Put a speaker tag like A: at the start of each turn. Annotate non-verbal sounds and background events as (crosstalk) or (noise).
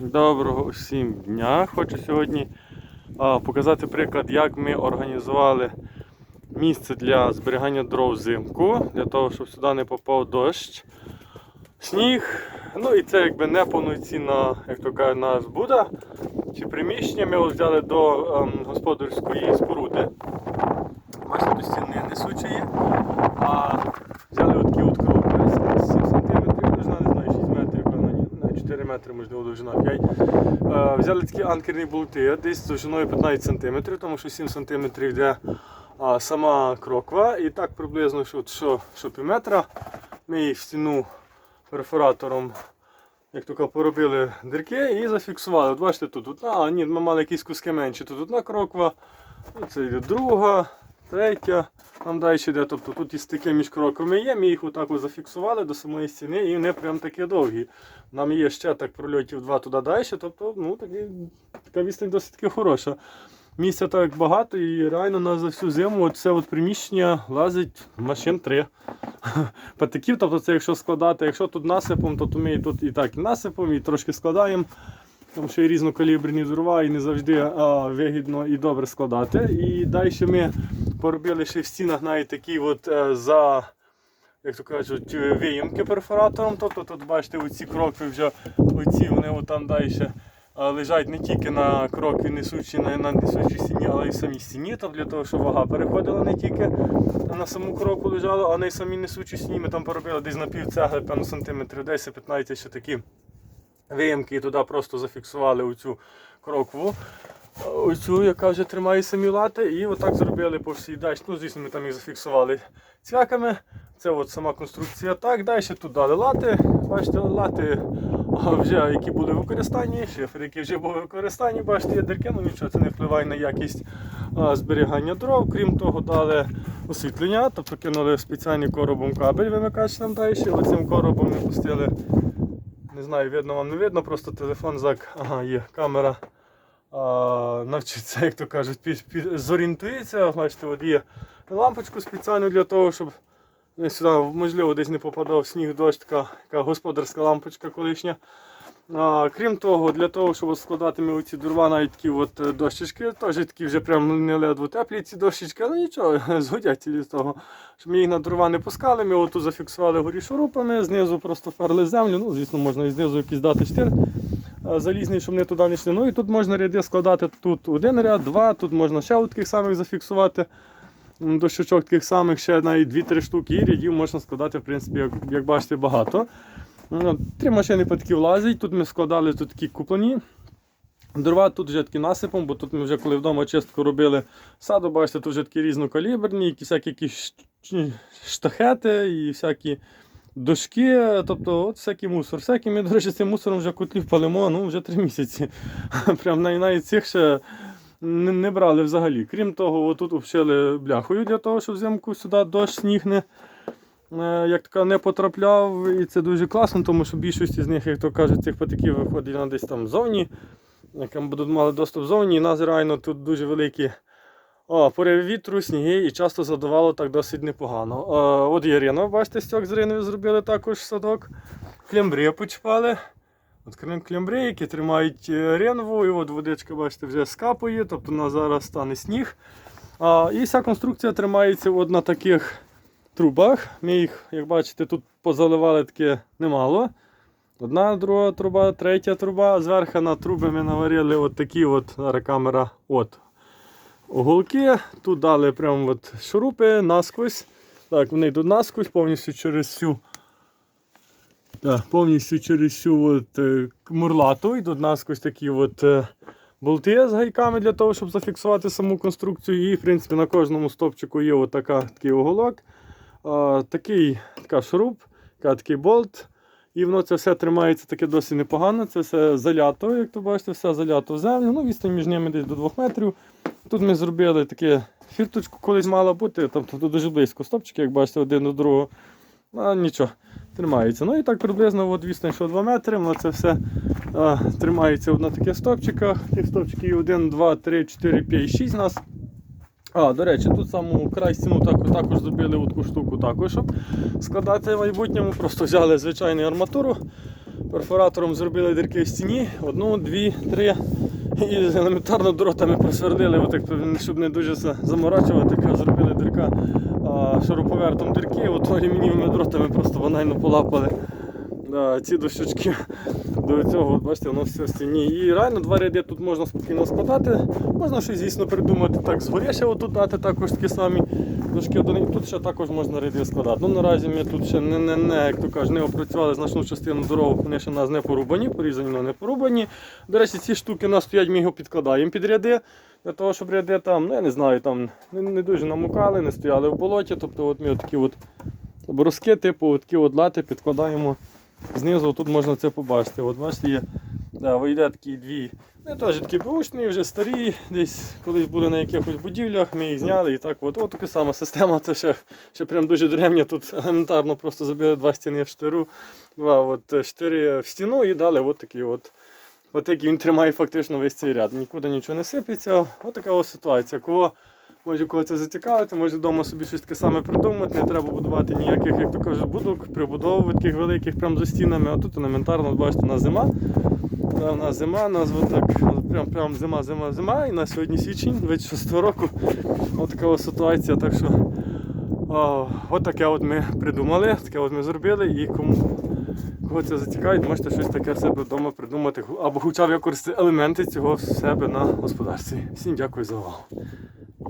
A: Доброго всім дня. Хочу сьогодні а, показати приклад, як ми організували місце для зберігання дров взимку, для того, щоб сюди не попав дощ, сніг. Ну і це якби не повноцінна, як то кажуть, нас буде. Чи приміщення ми взяли до ем, господарської споруди. Бачите, до стіни несучої. А взяли отакі от коробки 7 см довжина, не знаю, 6 метрів, певно, ні, не, 4 метри, можливо, довжина 5. Е, взяли такі анкерні болти, десь довжиною 15 см, тому що 7 см йде сама кроква. І так приблизно, що, що, що пів метра. Ми їх в стіну перфоратором як кажуть, поробили дірки і зафіксували. От бачите, тут одна, а ні, ми мали якісь куски менші. Тут одна кроква, це йде друга, третя, там далі йде. Тобто тут і стики між кроками є, ми їх отак от зафіксували до самої стіни і вони прям такі довгі. Нам є ще так прольотів два туди далі, тобто ну, такі, така відстань досить таки хороша. Місця так багато і реально на за всю зиму це от приміщення лазить машин 3 (laughs) патиків. Тобто це якщо складати, якщо тут насипом, то, то ми тут і так і насипом, і трошки складаємо. Тому що є різнокаліберні дрова і не завжди а, вигідно і добре складати. І далі ми поробили ще в стінах навіть такі от е, за, як то кажуть, виїмки перфоратором. Тобто тут бачите, оці крокви вже оці, вони там далі лежать не тільки на крокві несучі на, на несучій стіні, але й в самій стіні. Тобто для того, щоб вага переходила не тільки на саму кроку лежала, а на й самій несучій стіні. Ми там поробили десь на пів цегли, певно, сантиметрів 10-15 ще такі виємки і туди просто зафіксували оцю крокву. Оцю, яка вже тримає самі лати, і отак зробили по всій дачі. Ну, звісно, ми там їх зафіксували цвяками. Це от сама конструкція. Так, далі тут дали лати. Бачите, лати вже які були в використанні, шифри, які вже були в використанні, бачите, є дірки, ну нічого, це не впливає на якість а, зберігання дров. Крім того, дали освітлення, тобто кинули спеціальний коробом кабель вимикач нам далі. Оцим коробом ми пустили. Не знаю, видно вам не видно, просто телефон зак. Ага, є камера. Навчиться, як то кажуть, під, під, зорієнтується. Бачите, от є лампочку спеціальну для того, щоб не сюди, можливо, десь не попадав сніг, дощ, така, така господарська лампочка колишня. А, крім того, для того, щоб складати ми оці дрова, навіть такі от е, дощечки, теж такі вже прям не ледве теплі ці дощечки, але нічого, (laughs) згодять з того, щоб ми їх на дрова не пускали. Ми отут зафіксували горі шурупами, знизу просто ферли землю. Ну, звісно, можна і знизу якийсь дати штир залізний, щоб вони туди не йшли. Ну і тут можна ряди складати тут один ряд, два, тут можна ще от таких самих зафіксувати. До щочок таких самих ще навіть 2-3 штуки і рядів можна складати, в принципі, як, як бачите, багато. Ну, Три машини по такі влазять. Тут ми складали тут такі куплені. Дрова тут вже такі насипом, бо тут ми вже коли вдома чистку робили саду, бачите, тут вже такі різнокаліберні, які всякі якісь штахети і всякі дошки, тобто от всякий мусор. Всякий ми, до речі, цим мусором вже котлів палимо ну, вже три місяці. (laughs) Прям навіть, цих ще не, не брали взагалі. Крім того, отут обшили бляхою для того, щоб взимку сюди дощ сніг не, е, як така не потрапляв. І це дуже класно, тому що більшість з них, як то кажуть, цих патиків виходить на десь там ззовні, яким будуть мали доступ ззовні. І нас реально тут дуже великі о, вітру, сніги і часто задавало так досить непогано. О, от є ринок, бачите, стьок з риною зробили також садок. Клембри почіпали. От крім клембри, які тримають е, ринву, і от водичка, бачите, вже скапує, тобто на зараз стане сніг. А, і вся конструкція тримається от на таких трубах. Ми їх, як бачите, тут позаливали таке немало. Одна, друга труба, третя труба. Зверху на труби ми наварили от такі от камера от уголки. Тут дали прямо от шурупи насквозь. Так, вони йдуть насквозь повністю через всю. Так, повністю через всю от, е, мурлату йдуть насквозь такі от, е, болти з гайками для того, щоб зафіксувати саму конструкцію. І в принципі на кожному стовпчику є от така, такий уголок. А, такий така шуруп, така, такий болт. І воно це все тримається таке досить непогано. Це все залято, як то бачите, все залято в землю. Ну, відстань між ними десь до 2 метрів. Тут ми зробили таке фірточку, колись мала бути, тобто тут дуже близько стопчики, як бачите, один до другого. А, нічого, тримається. Ну і так приблизно от відстань, що 2 метри, воно це все а, тримається на таких стопчиках. Тих стопчиків 1, 2, 3, 4, 5, 6 у нас. А, до речі, тут саму край стіну також, також зробили таку штуку, також, щоб складати в майбутньому. Просто взяли звичайну арматуру, перфоратором зробили дірки в стіні. Одну, дві, три. І з елементарно дротами просвердили, отак, щоб не дуже заморачувати, зробили дірка а, шуруповертом дірки, от мені дротами просто банально полапали ці дощечки до цього, бачите, воно все в стіні. І реально два ряди тут можна спокійно складати. Можна щось, звісно, придумати так згоря ще отут дати також такі самі дошки. Тут ще також можна ряди складати. Ну наразі ми тут ще не, не, не як то кажуть, не опрацювали значну частину дорог, вони ще у нас не порубані, порізані, але не порубані. До речі, ці штуки нас стоять, ми його підкладаємо під ряди. Для того, щоб ряди там, ну я не знаю, там не, не дуже намукали, не стояли в болоті. Тобто от ми такі от бруски, типу, такі от лати підкладаємо знизу. Тут можна це побачити. От бачите, є, да, вийде такі дві. Не теж такі бушні, вже старі, десь колись були на якихось будівлях, ми їх зняли і так от, от така сама система, це ще, ще прям дуже древня, тут елементарно просто забили два стіни в штиру, два от, штири в стіну і дали от такий от. От який він тримає фактично весь цей ряд. Нікуди нічого не сипеться. От така ось ситуація. Кого може кого це зацікавити, може вдома собі щось таке саме придумати, не треба будувати ніяких, як то кажуть, будок, прибудовувати таких великих прямо за стінами. А тут елементарно, бачите, у нас зима. У нас зима, нас так, прям, прям зима, зима, зима. І на сьогодні січень 26 року. От така ситуація. Так що о, от таке от ми придумали, таке от ми зробили і кому. Кого це зацікавить, можете щось таке в себе вдома придумати або хоча б використати елементи цього себе на господарстві. Всім дякую за увагу.